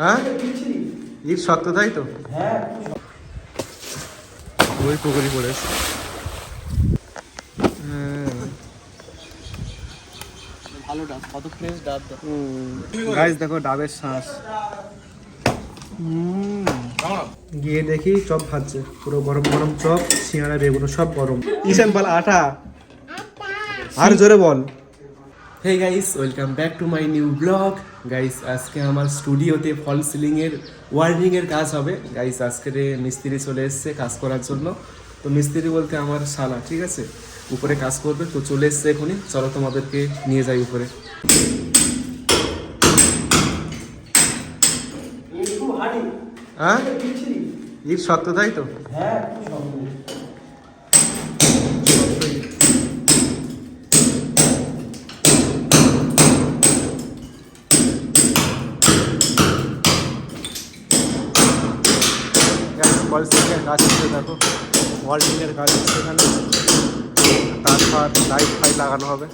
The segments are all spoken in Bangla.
হ্যাঁ? ইট শক্ত তাই তো? ওই পুকুরি পড়েছে ভালো ডাব কত ফ্রেশ ডাব গাইস দেখো ডাবের শ্বাস গিয়ে দেখি চপ ভাজছে। পুরো গরম গরম চপ সিঙ্গারা বেগুন সব গরম। ইসান বল আটা। আর জোরে বল। Hey guys welcome back to my new vlog guys আজকে আমার স্টুডিওতে ফল সিলিং এর ওয়ার্ডিং এর কাজ হবে। গাইস আজকে মিস্ত্রি চলে এসেছে কাজ করার জন্য। তো মিস্ত্রি বলতে আমার শালা ঠিক আছে? উপরে কাজ করবে তো চলে এসছে এখনই। চলো তোমাদেরকে নিয়ে যাই উপরে। হ্যাঁ? ইট শক্ত তাই তো? ফল কাজ হচ্ছে দেখো। ওয়ার্ল্ডিংয়ের কাজ হচ্ছে এখানে। তারপর লাইট ফাইট লাগানো হবে।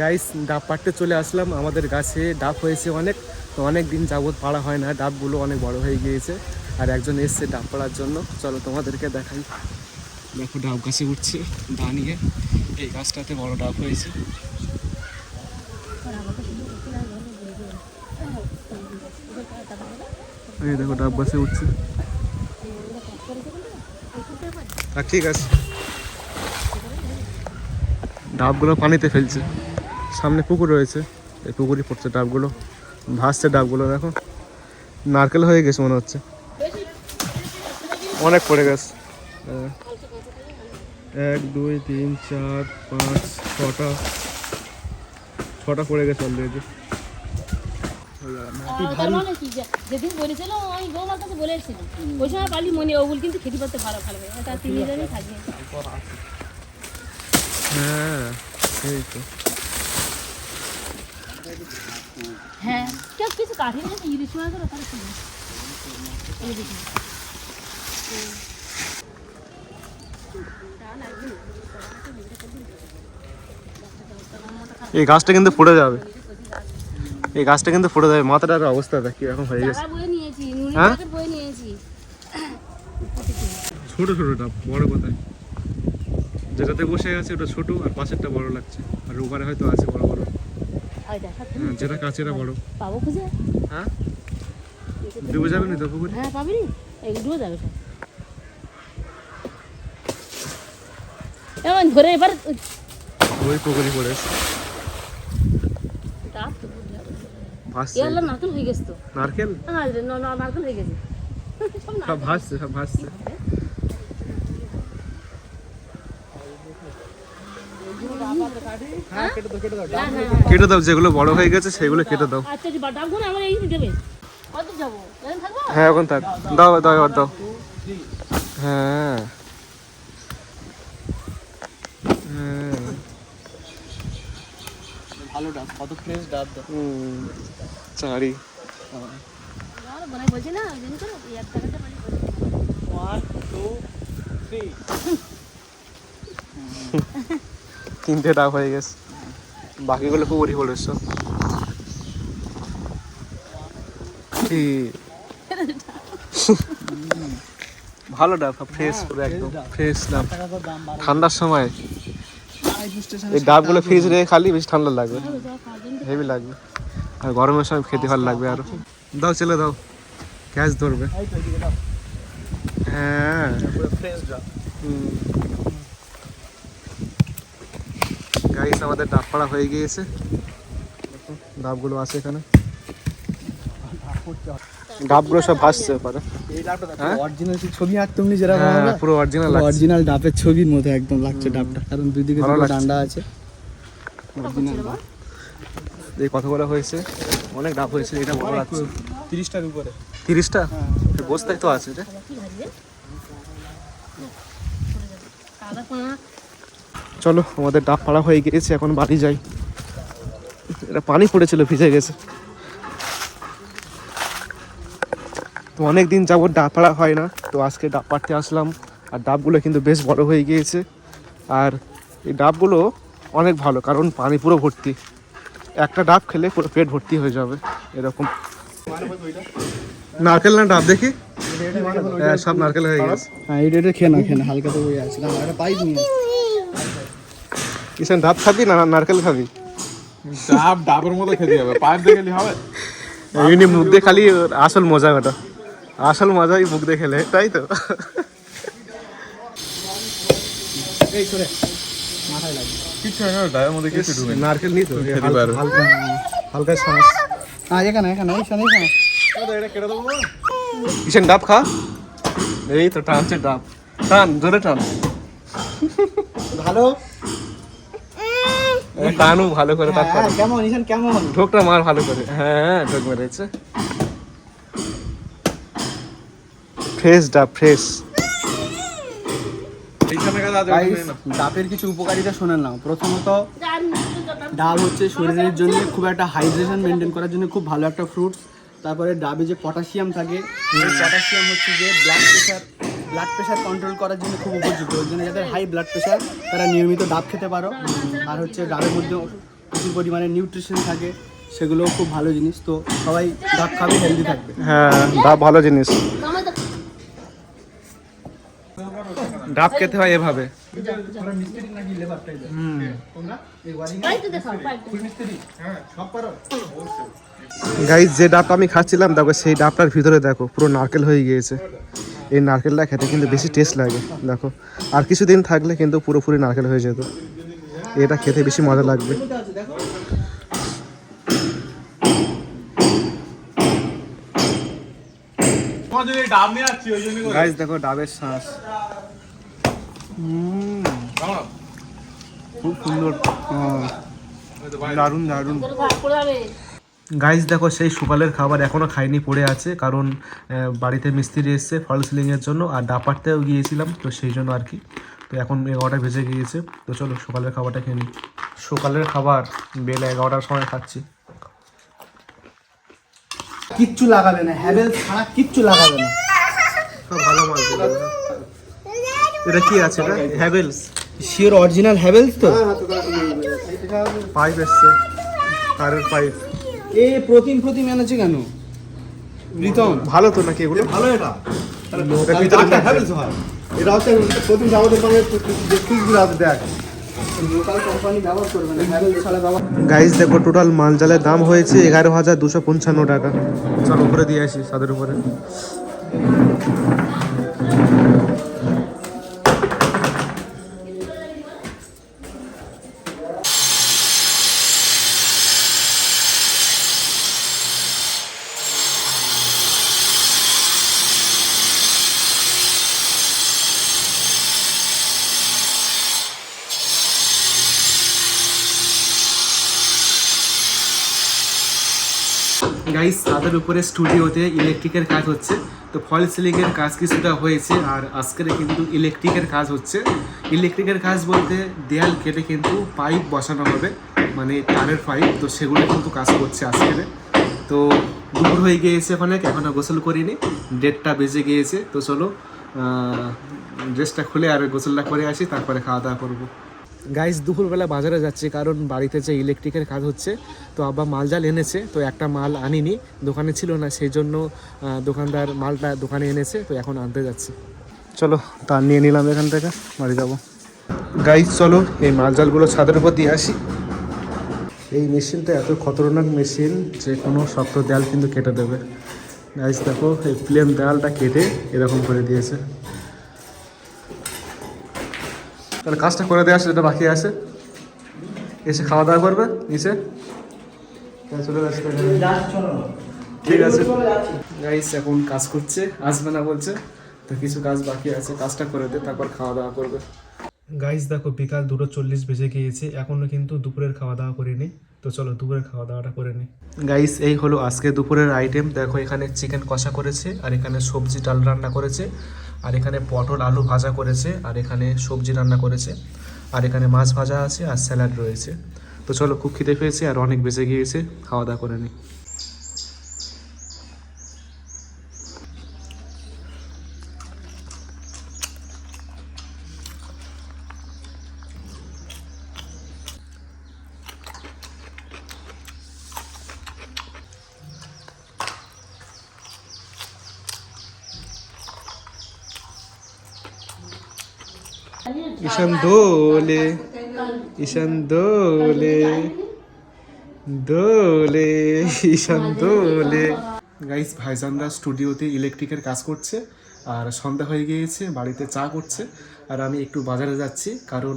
গাইস ডাব পাড়তে চলে আসলাম। আমাদের গাছে ডাব হয়েছে অনেক। তো অনেক দিন যাবত পাড়া হয় না। ডাবগুলো অনেক বড় হয়ে গিয়েছে। আর একজন এসছে ডাব পাড়ার জন্য। চলো তোমাদেরকে দেখাই। দেখো ডাব গাছে উঠছে দাঁড়িয়ে এই গাছটাতে বড় ডাব হয়েছে। এই দেখো ডাব গাছে উঠছে আর ঠিক আছে। ডাবগুলো পানিতে ফেলছে। সামনে পুকুর রয়েছে। এই পুকুরই পড়ছে ডাবগুলো। ভাসছে ডাবগুলো, দেখো। নারকেল হয়ে গেছে মনে হচ্ছে। অনেক পড়ে গেছে। হ্যাঁ। এক, দুই, তিন, চার, পাঁচ, ছটা। ছটা পড়ে গেছে অলরেডি তার মানে কি যেদিন বলেছিল আমি বৌমার কাছে বলে এসেছিলাম ওই সময় পালি মনে ওগুলো কিন্তু খেতে পারতে ভালো ভালো এটা তিনি জানি থাকবে। হ্যাঁ তো। হ্যাঁ কেউ কিছু কাঠি ইলিশ মাছ কি এই দেখি এই গাছটা কিন্তু ফুটে যাবে। এই গাছটা কিন্তু ফুটে যাবে। মাথাটার অবস্থা দেখ কীরকম হয়ে গেছে। হ্যাঁ? ছোট ছোট বড় কোথায় যেটাতে বসে আছে ওটা ছোট আর পাশেরটা বড় লাগছে। আর ওপারে হয়তো আছে বড় বড়। হ্যাঁ, যেটা কাছেরা বড়। পাবো খুঁজে? হ্যাঁ? ডুবে যাবে না তো পুকুরে? হ্যাঁ পাবি এগুলো যাবে এমন ধরে এবার ওই পুকুরি পড়েছে ডাব তো বুঝলাম ভাসছে। নারকেল হয়ে গেছে তো। নারকেল? না নারকেল হয়ে গেছে। সব ভাসছে সব ভাসছে। হ্যাঁ। কেটে দাও যেগুলো বড় হয়ে গেছে সেগুলো কেটে দাও। আচ্ছা জি বাটাম আমার এই দেবে কত যাব? থাকব? হ্যাঁ এখন থাক। দাও দাও দাও। হ্যাঁ। ভালো ডাব কত ফ্রেশ ডাব দাও হুম, চারি আর বলছি না ওই জন্য করে এক টাকাতে বাড়ি ওয়ান টু থ্রি তিনটে ডাব হয়ে গেছে। বাকিগুলো পুকুরি পড়েছ কি? ভালো ডাব ফ্রেশ পুরো একদম ফ্রেশ ডাব ঠান্ডার সময়। এই ডাবগুলো ফ্রিজ রেখে খালি বেশি ঠান্ডা লাগবে। হেভি লাগবে। আর গরমের সময় খেতে ভালো লাগবে আরও। দাও চলে দাও। ক্যাচ ধরবে। হ্যাঁ। গাইস আমাদের ডাব পাড়া হয়ে গিয়েছে। ডাবগুলো আছে এখানে। ডাবগুলো সব ভাসছে পরে ডাবটা হ্যাঁ? অরিজিনাল ছবি তুমি যেরকম হ্যাঁ পুরো অরিজিনাল অরিজিনাল ডাবের ছবির মতো একদম লাগছে ডাবটা। কারণ দুই দিকে। ডান্ডা আছে। অরিজিনাল ডাব এই হয়েছে। অনেক ডাব হয়েছে এটা বড় লাগছে তিরিশটার উপরে। তিরিশটা? বস্তায় তো আছে রে। চলো আমাদের ডাব পাড়া হয়ে গিয়েছে এখন বাড়ি যাই। এটা পানি পড়েছিল ভিজে গেছে। তো অনেক দিন যাবত ডাব পাড়া হয় না তো আজকে ডাব পাড়তে আসলাম। আর ডাবগুলো কিন্তু বেশ বড় হয়ে গিয়েছে। আর এই ডাবগুলো অনেক ভালো কারণ পানি পুরো ভর্তি। একটা ডাব খেলে পুরো পেট ভর্তি হয়ে যাবে এরকম। নারকেল না ডাব দেখি? হ্যাঁ, সব নারকেল হয়ে গেছে। হ্যাঁ এটা এটা খেয়ে না খেয়ে না হালকা তো ওই আছে। না একটা পাইপ নিয়ে কিষান ডাব খাবি না নারকেল খাবি? ডাব ডাবের মতো খেতে হবে পাইপ দিয়ে গেলে হবে। এমনি মুখ দিয়ে খালি ওর আসল মজা ওটা। আসল মজাই বুক দিয়ে খেলে তাই তো? এই সরে মাথায় লাগবে। কিছু হয় না ডাবের মধ্যে কিছু ঢুকে নারকেল তো হালকা- হালকা শ্বাস। হ্যাঁ এখানে এখানে কিষান ডাব খা? এই তো টানছে ডাব। টান জোরে টান। ভালো? টানু ভালো করে হ্যাঁ, কেমন ইশান কেমন? ঢোকটা মার ভালো করে। হ্যাঁ ঢোক মেরেছে। ফ্রেশ ডাব ফ্রেশ। ডাবের কিছু উপকারিতা শুনে নাও প্রথমত ডাব হচ্ছে শরীরের জন্য খুব একটা হাইড্রেশন মেনটেন করার জন্য খুব ভালো একটা ফ্রুটস তারপরে ডাবে যে পটাশিয়াম থাকে পটাশিয়াম হচ্ছে যে blood pressure blood pressure control করার জন্য খুব উপযুক্ত। ওই জন্য যাদের হাই ব্লাড প্রেশার তারা নিয়মিত ডাব খেতে পারো। আর হচ্ছে ডাবের মধ্যে প্রচুর পরিমাণে নিউট্রিশন থাকে সেগুলোও খুব ভালো জিনিস। তো সবাই ডাব খাবে হেলদি থাকবে। হ্যাঁ ডাব ভালো জিনিস। ডাব খেতে হয় এভাবে। গাইজ যে ডাবটা আমি খাচ্ছিলাম, দেখো, সেই ডাবটার ভিতরে দেখো, পুরো নারকেল হয়ে গিয়েছে। এই নারকেলটা খেতে কিন্তু বেশি টেস্ট লাগে, দেখো। আর কিছুদিন থাকলে কিন্তু পুরোপুরি নারকেল হয়ে যেত। এটা খেতে বেশি মজা লাগবে। গাইজ দেখো ডাবের শ্বাস খুব সুন্দর। দারুণ দারুণ। গাইজ দেখো সেই সকালের খাবার এখনও খাইনি পড়ে আছে কারণ বাড়িতে মিস্ত্রি এসছে ফল সিলিংয়ের জন্য আর ডাপারতেও গিয়েছিলাম তো সেই জন্য আর কি। তো এখন এগারোটা ভেজে গিয়েছে তো চলো সকালের খাবারটা খেয়ে নিই সকালের খাবার বেলা এগারোটার সময় খাচ্ছি। কিচ্ছু লাগাবে না হ্যাভেল ছাড়া কিচ্ছু লাগাবে না। সব ভালো মাল এটা কি আছে এটা? হ্যাভেলস। শিওর অরিজিনাল হ্যাভেলস তো? পাইপ এসছে কারের পাইপ। এ প্রতিম প্রতিম এনেছে কেন? প্রীতম ভালো তো নাকি এগুলো? ভালো এটা। এটা হ্যাভেলস হয়। এটা হচ্ছে আমাদের মানে আছে দেখ। গাইস দেখো টোটাল মাল জালের দাম হয়েছে এগারো হাজার দুশো পঞ্চান্ন টাকা। চল উপরে দিয়ে আসি সাদের উপরে। গাইস ছাদের উপরে স্টুডিওতে ইলেকট্রিকের কাজ হচ্ছে। তো ফল সিলিংয়ের কাজ কিছুটা হয়েছে, আর আজকের কিন্তু ইলেকট্রিকের কাজ হচ্ছে। ইলেকট্রিকের কাজ বলতে দেয়াল কেটে কিন্তু পাইপ বসানো হবে মানে তারের পাইপ তো সেগুলো কিন্তু কাজ করছে আজকের। তো দুপুর হয়ে গিয়েছে অনেক এখনও গোসল করিনি ডেটটা বেজে গিয়েছে। তো চলো ড্রেসটা খুলে আর গোসলটা করে আসি, তারপরে খাওয়া দাওয়া করব। গাইস দুপুরবেলা বাজারে যাচ্ছে, কারণ বাড়িতে যে ইলেকট্রিকের কাজ হচ্ছে, তো আব্বা মালজাল এনেছে, তো একটা মাল আনিনি, দোকানে ছিল না, সেই জন্য দোকানদার মালটা দোকানে এনেছে, তো এখন আনতে যাচ্ছে। চলো তা নিয়ে নিলাম এখান থেকে, বাড়ি যাব। গাইস চলো, এই মালজালগুলো ছাদের উপর দিয়ে আসি। এই মেশিনটা এত খতরনাক মেশিন, যে কোনো শক্ত দেয়াল কিন্তু কেটে দেবে। গাইস দেখো, এই প্লেন দেয়ালটা কেটে এরকম করে দিয়েছে। তাহলে কাজটা করে দেওয়া যেটা বাকি আছে। এসে খাওয়া দাওয়া করবে নিচে। চলে ঠিক আছে। গাইস এখন কাজ করছে আসবে না বলছে। তো কিছু কাজ বাকি আছে কাজটা করে দে তারপর খাওয়া দাওয়া করবে। গাইস দেখো বিকাল দুটো চল্লিশ বেজে গিয়েছে এখনও কিন্তু দুপুরের খাওয়া দাওয়া করিনি। তো চলো দুপুরের খাওয়া দাওয়াটা করে নিই গাইস এই হলো আজকে দুপুরের আইটেম দেখো এখানে চিকেন কষা করেছে আর এখানে সবজি ডাল রান্না করেছে। আর এখানে পটল, আলু ভাজা করেছে, আর এখানে সবজি রান্না করেছে, আর এখানে মাছ ভাজা আছে, আর স্যালাড রয়েছে। তো চলো খুব খিদে পেয়েছে, আর অনেক বেঁচে গিয়েছে। খাওয়া দাওয়া করে নিই ঈশান দোলে ঈশান দোলে দোলে ঈশান দোলে। গাইস ভাইজানরা স্টুডিওতে ইলেকট্রিকের কাজ করছে আর সন্ধ্যা হয়ে গিয়েছে বাড়িতে চা করছে আর আমি একটু বাজারে যাচ্ছি কারণ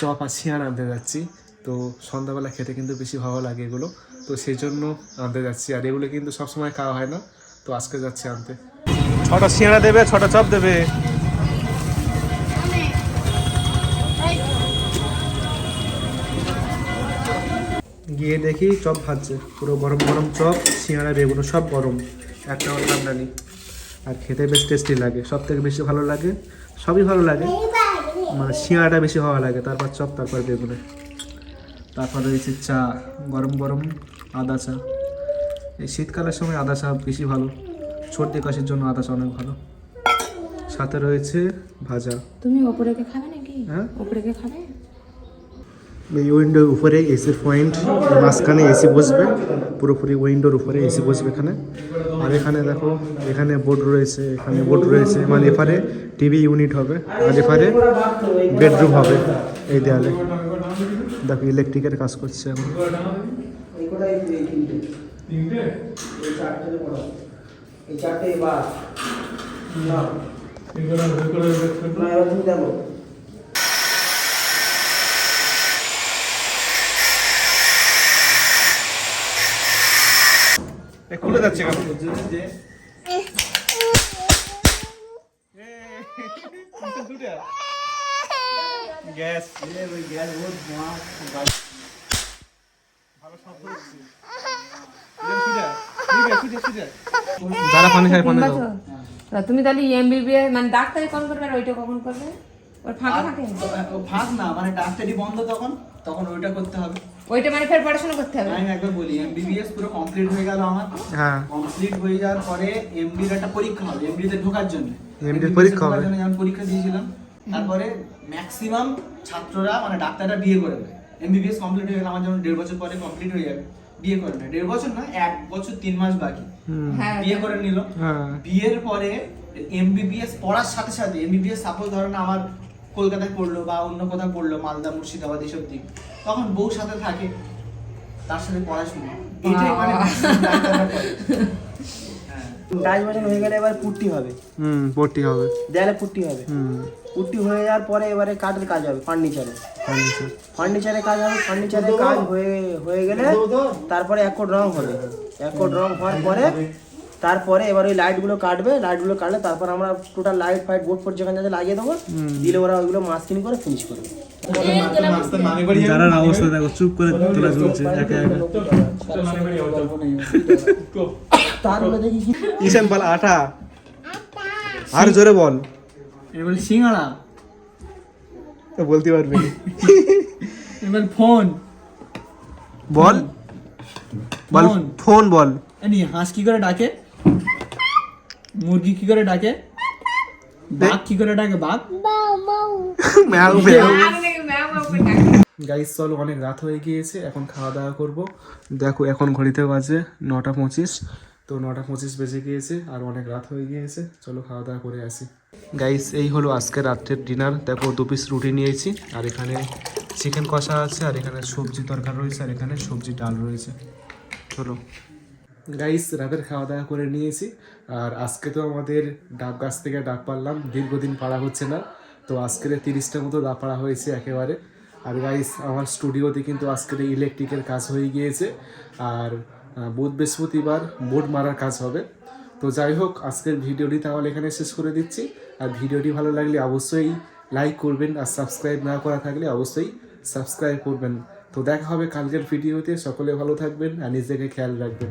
চপ আর শিয়ার আনতে যাচ্ছি তো সন্ধ্যাবেলা খেতে কিন্তু বেশি ভালো লাগে এগুলো তো সেই জন্য আনতে যাচ্ছি আর এগুলো কিন্তু সবসময় খাওয়া হয় না তো আজকে যাচ্ছি আনতে। ছটা সিঙ্গাড়া দেবে ছটা চপ দেবে। গিয়ে দেখি চপ ভাজছে। পুরো গরম গরম চপ সিঙ্গাড়া বেগুনো সব গরম। একটা ঠান্ডা নেই। আর খেতে বেশ টেস্টি লাগে। সব থেকে বেশি ভালো লাগে সবই ভালো লাগে। মানে সিঙ্গাড়াটা বেশি ভালো লাগে তারপর চপ তারপর বেগুনে তারপর রয়েছে চা গরম গরম আদা চা। এই শীতকালের সময় আদা চা বেশি ভালো। সর্দি কাশির জন্য আদা চা অনেক ভালো। সাথে রয়েছে ভাজা। তুমি ওপরে খাবে নাকি? হ্যাঁ? ওপরে খাবে? এই উইন্ডোর উপরে এসির পয়েন্ট মাঝখানে এসি বসবে পুরোপুরি উইন্ডোর উপরে এসি বসবে এখানে। আর এখানে দেখো এখানে বোর্ড রয়েছে এখানে বোর্ড রয়েছে মানে এপারে টিভি ইউনিট হবে আর এপারে বেডরুম হবে এই দেয়ালে। দেখো ইলেকট্রিকের কাজ করছে এখন। এই চারটে এবার না দেখো। যাচ্ছে কেন? গ্যাস। ওই গ্যাস ওর যারা পানি খায় পানি দাও। তুমি তাহলে এমবিবিএস মানে ডাক্তারি কখন করবে আর ওইটা কখন করবে? ওর ফাঁকে ফাঁকে ফাঁক না মানে ডাক্তারি বন্ধ তখন তখন ওইটা করতে হবে। ওইটা মানে ফের পড়াশোনা করতে হবে। আমি একবার বলি এমবিবিএস পুরো কমপ্লিট হয়ে গেল আমার। হ্যাঁ। কমপ্লিট হয়ে যাওয়ার পরে এমডির একটা পরীক্ষা হবে এমডিতে ঢোকার জন্য। পরীক্ষা ঢোকার হবে? জন্য পরীক্ষা দিয়েছিলাম। তারপরে ম্যাক্সিমাম ছাত্ররা মানে ডাক্তাররা বিয়ে করে নেয় এমবিবিএস কমপ্লিট হয়ে গেলে আমার যেমন দেড় বছর পরে কমপ্লিট হয়ে যাবে বিয়ে করে নেয়। দেড় বছর না এক বছর তিন মাস বাকি। হ্যাঁ বিয়ে করে নিল। হ্যাঁ। বিয়ের পরে এমবিবিএস পড়ার সাথে সাথে এমবিবিএস সাপোজ ধরেন আমার কলকাতায় পড়ল বা অন্য কোথাও পড়ল মালদা মুর্শিদাবাদ এইসব দিক তখন বউ সাথে থাকে তার সাথে পড়াশোনা। এইটাই মানে। হ্যাঁ। কাজ হয়ে গেলে এবার পুট্টি হবে। হুম হবে। দেয়ালে পুট্টি হবে। হুম। পুট্টি হয়ে যাওয়ার পরে এবারে কাঠের কাজ হবে ফার্নিচারে। ফার্নিচার। ফার্নিচারে কাজ হবে ফার্নিচারে কাজ হয়ে হয়ে গেলে তারপরে এক কোট রং হবে। এক কোট রং হওয়ার পরে তারপরে এবার ওই লাইটগুলো কাটবে লাইটগুলো কাটলে তারপর আমরা total light fight board ford যেখানে যাতে লাগিয়ে দেবো। দিলে ওরা ওইগুলো মাস্কিং করে ফিনিশ করবে যারা অবস্থা দেখো চুপ করে তোলা চলছে একা একা। তারপরে দেখি কি বল আটা। আর জোরে বল। এবার সিঙ্গাড়া। তো বলতে পারবি। এবার ফোন। বল। বল ফোন। ফোন বল হাঁস কি করে ডাকে। মুরগি কি করে ডাকে? বাঘ কি করে ডাকে? বাঘ? ম্যাও ম্যাও। গাইস চলো অনেক রাত হয়ে গিয়েছে। এখন খাওয়া দাওয়া করব। দেখো এখন ঘড়িতে বাজে নটা পঁচিশ। তো নটা পঁচিশ বেজে গিয়েছে আর অনেক রাত হয়ে গিয়েছে। চলো খাওয়া দাওয়া করে আসি। গাইস এই হলো আজকে রাত্রের ডিনার। দেখো দু পিস রুটি নিয়েছি আর এখানে চিকেন কষা আছে আর এখানে সবজি তরকারি রয়েছে আর এখানে সবজি ডাল রয়েছে। চলো। গাইস রাতের খাওয়া দাওয়া করে নিয়েছি। আর আজকে তো আমাদের ডাব গাছ থেকে ডাব পারলাম দীর্ঘদিন পাড়া হচ্ছে না। তো আজকের তিরিশটার মতো ডাব পাড়া হয়েছে একেবারে। আর গাইস আমার স্টুডিওতে কিন্তু আজকের ইলেকট্রিকের কাজ হয়ে গিয়েছে। আর বুধ বৃহস্পতিবার বোর্ড মারার কাজ হবে। তো যাই হোক, আজকের ভিডিওটি তাহলে এখানে শেষ করে দিচ্ছি। আর ভিডিওটি ভালো লাগলে অবশ্যই লাইক করবেন। আর সাবস্ক্রাইব না করা থাকলে অবশ্যই সাবস্ক্রাইব করবেন। তো দেখা হবে কালকের ভিডিওতে। সকলে ভালো থাকবেন আর নিজেকে খেয়াল রাখবেন।